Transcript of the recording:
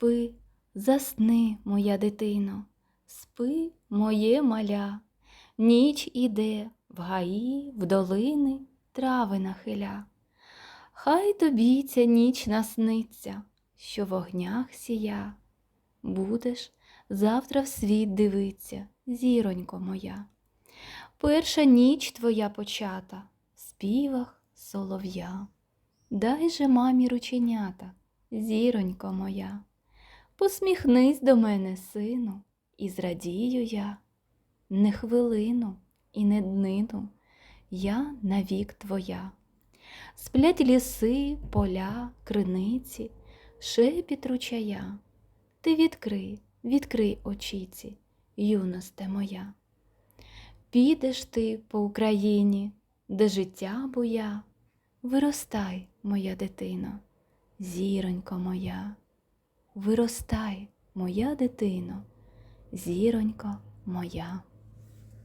Спи, засни, моя дитино, спи, моє маля, ніч іде, в гаї, в долини трави нахиля. Хай тобі ця ніч насниться, що в огнях сія. Будеш завтра в світ дивиться, зіронько моя. Перша ніч твоя почата в співах солов'я. Дай же мамі рученята, зіронько моя. Посміхнись до мене, сину, і зрадію я. Не хвилину і не днину, я навік твоя. Сплять ліси, поля, криниці, шепіт ручая. Ти відкрий, відкрий очіці, юносте моя. Підеш ти по Україні, де життя буя, виростай, моя дитино, зіронько моя, виростай, моя дитино, зіронько моя.